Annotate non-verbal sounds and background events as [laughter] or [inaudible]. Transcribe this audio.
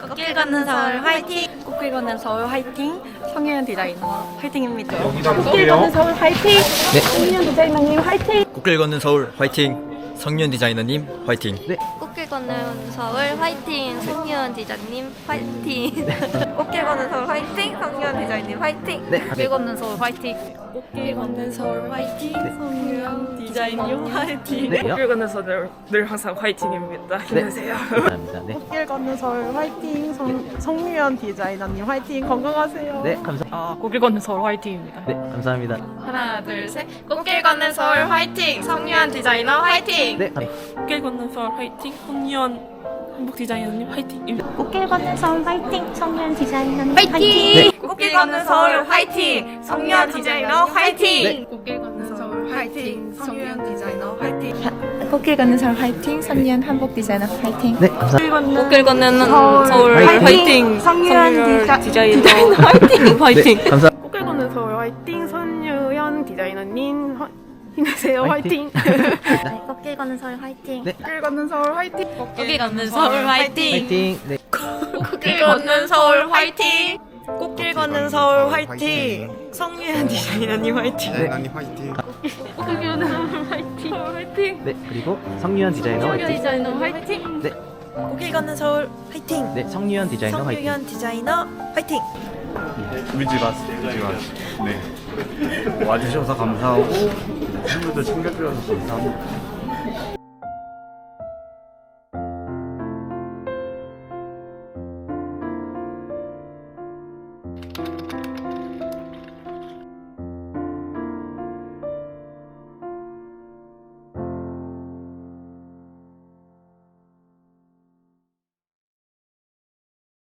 꽃길 걷는 서울 화이팅! 꽃길 걷는 서울 화이팅! 성현 디자이너 화이팅입니다. 꽃길 걷는 서울 화이팅! 네. 송윤 디자이너님 화이팅! 꽃길 걷는 서울 화이팅! 성윤 디자이너님 화이팅! 네. 꽃길 걷는 서울 화이팅 송유원 디자님 화이팅 [laughs] 꽃길 걷는 서울 화이팅! 성현 디자이너 화이팅! 네. 꽃길 걷는 서울 화이팅! 꽃길 걷는 서울 화이팅! 성현 디자이너 화이팅! 네. 꽃길 걷는 서울 늘 항상 화이팅입니다. 힘내세요. 감사합니다. 네. 꽃길 걷는 서울 화이팅! 성, 송유연 디자이너님 화이팅! 건강하세요. 네, 감사. 아, 꽃길 걷는 서울 화이팅입니다. 네, 감사합니다. 하나 둘 셋! 꽃길 걷는 서울 화이팅! 성현 디자이너 화이팅! 네. 감- 꽃길 걷는 서울 화이팅 송유원 한복 디자이너님 화이팅입니다. 꽃길 걷는 서울 화이팅! 성년 디자이너님 화이팅! 네. 꽃길 걷는 서울 화이팅! 성현 디자이너 화이팅! 네. 꽃길 걷는 서울 화이팅! 성현 디자이너 화이팅! 꽃길 걷는 서울 화이팅! 성년 한복 디자이너 화이팅! 네, 감사합니다. 꽃길 걷는 서울 서울 화이팅! 화이팅 성유연 디자- 디자이너 화이팅 화이팅. 네, 감사. 꽃길 걷는 서울 화이팅! 손유연 디자이너님 화- 힘내세요. 화이팅! 화이팅! [laughs] 네, 꽃길 걷는 서울 화이팅! 네. 꽃길 걷는 서울 화이팅! 꽃길 걷는 서울 화이팅! 화이팅! 네. 꽃길 걷는 서울 화이팅! 꽃길 걷는 서울 화이팅! 성유연 디자이너님 화이팅! 디자이너님 화이팅. 네, 그리고 성유현 디자이너 화이팅! 디자이너 화이팅! 네. 꽃길 걷는 서울 화이팅! 네, 성유현 디자이너 화이팅! 성유연 디자이너 화이팅! 위지바스, 위지바스. 네. 와주셔서 감사하고, 친구들 챙겨주셔서 감사합니다.